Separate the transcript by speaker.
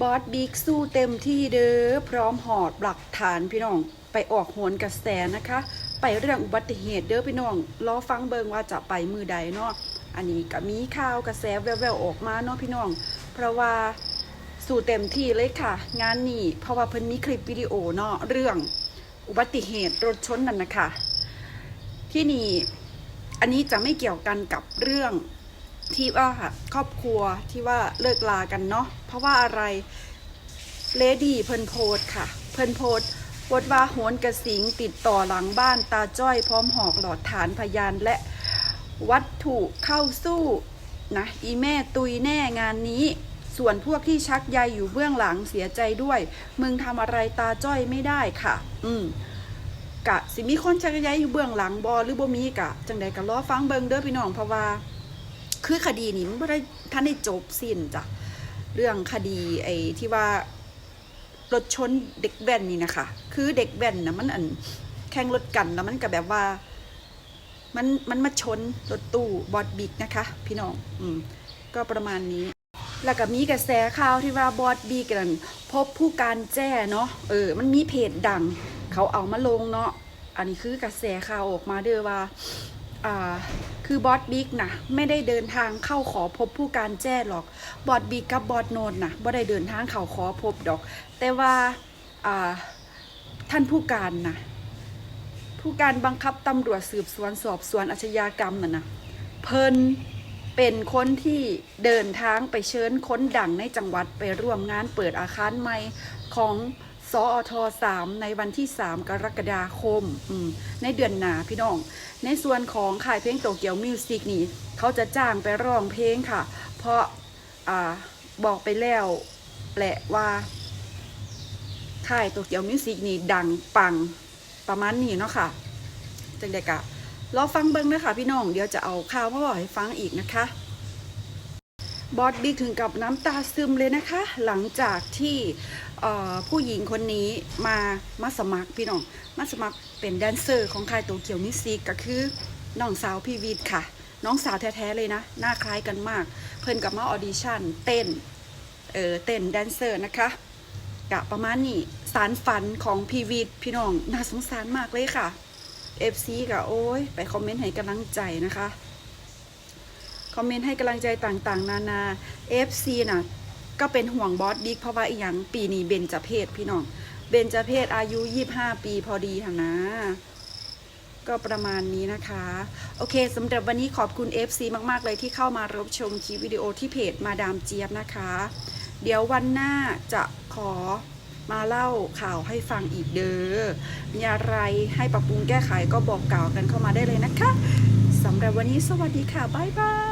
Speaker 1: บอสบิ๊กสู้เต็มที่เด้อพร้อมหอดหลักฐานพี่น้องไปออกโหนกระแสนะคะ ไปเรื่องอุบัติเหตุเด้อพี่น้องรอฟังเบิงว่าจะไปมือใดเนาะอันนี้ก็มีข่าวกระแสแววๆออกมาเนาะพี่น้อง เพราะว่าสู้เต็มที่เลยค่ะ งานนี้เพราะว่าเพิ่นมีคลิปวิดีโอเนาะเรื่องอุบัติเหตุรถชนนั่นนะคะที่นี่อันนี้จะไม่เกี่ยวกันกับเรื่อง ที่ว่าครอบครัวที่ว่าเลิกลากันเนาะเพราะว่าอะไรเลดี้เพิ่นโพส์ค่ะ เพิ่นโพสต์โพสต์ว่าโหนกระสิงติดต่อหลังบ้านตาจ้อยพร้อมหอกหลอดฐานพยานและวัตถุเข้าสู้นะอีแม่ตุยแน่งานนี้ ส่วนพวกที่ชักใยอยู่เบื้องหลังเสียใจด้วย มึงทำอะไรตาจ้อยไม่ได้ค่ะ อืมกะสิมีคนชักใยอยู่เบื้องหลังบอหรือบ่มีกะ จังใดก็รอฟังเบิงเด้อพี่น้องเพราะว่า คือคดีนี้มันบ่ได้ท่านได้จบสิ้นจ้ะเรื่องคดีไอ้ที่ว่ารถชนเด็กแว่นนี่นะคะ คือเด็กแว่นนะมันอันแข่งรถกันแล้วมันก็แบบว่ามันมันมาชนรถตู้บอดบิ๊กนะคะ พี่น้องอืมก็ประมาณนี้ แล้วก็มีกระแสข่าวที่ว่าบอสบีกันพบผู้การแจ้เนาะเออ มันมีเพจดัง เขาเอามาลงเนาะอันนี้คือกระแสข่าวออกมาเด้อว่า คือบอสบิ๊กนะไม่ได้เดินทางเข้าขอพบผู้การแจ้หรอก บอสบิ๊กกับบอสโนนนะบ่ได้เดินทางเข้าขอพบดอก แต่ว่าท่านผู้การนะผู้การบังคับตำรวจสืบสวนสอบสวนอาชญากรรมน่ะนะเพิ่นเป็นคนที่เดินทางไปเชิญค้นดังในจังหวัดไปร่วมงานเปิดอาคารใหม่ของสอท3ในวันที่ 3 กรกฎาคมมในเดือนหนาพี่น้อง ในส่วนของค่ายเพลงโตเกียวมิวสิกนี่เขาจะจ้างไปร้องเพลงค่ะ เพราะอ่าบอกไปแล้วแหละว่าค่ายโตเกียวมิวสิกนี่ดังปังประมาณนี้เนาะค่ะจังเด็กอะรอฟังเบิ้งนะคะพี่น้องเดี๋ยวจะเอาข่าวมาบอกให้ฟังอีกนะคะบอสบิ๊กถึงกับน้ำตาซึมเลยนะคะ หลังจากที่ ผู้หญิงคนนี้มามาสมัครพี่น้องมาสมัครเป็นแดนเซอร์ของค่ายโตเกียวมิวสิกก็คือน้องสาวพี่วีดค่ะ น้องสาวแท้ๆเลยนะ หน้าคล้ายกันมาก เพิ่นกับมาออดิชั่นเต้นเออเต้นแดนเซอร์นะคะกะประมาณนี้สารฝันของพี่วีดพี่น้องน่าสงสารมากเลยค่ะ FC ก็โอ้ยไปคอมเมนต์ให้กำลังใจนะคะคอมเมนต์ให้กำลังใจต่างๆ นานา FC น่ะ ก็เป็นห่วงบอสบิ๊กเพราะว่าอีหยังปีนี้เบนจะเพศพี่น้อง เบนจะเพศอายุ25ปีพอดีค่ะนะ ก็ประมาณนี้นะคะ โอเคสำหรับวันนี้ขอบคุณ FC มาก ๆ เลยที่เข้ามารับชมคลิปวิดีโอที่เพจมาดามเจี๊ยบนะคะ เดี๋ยววันหน้าจะขอมาเล่าข่าวให้ฟังอีกเด้อมีอะไรให้ปรับปรุงแก้ไขก็บอกกล่าวกันเข้ามาได้เลยนะคะสำหรับวันนี้สวัสดีค่ะ บ๊ายบาย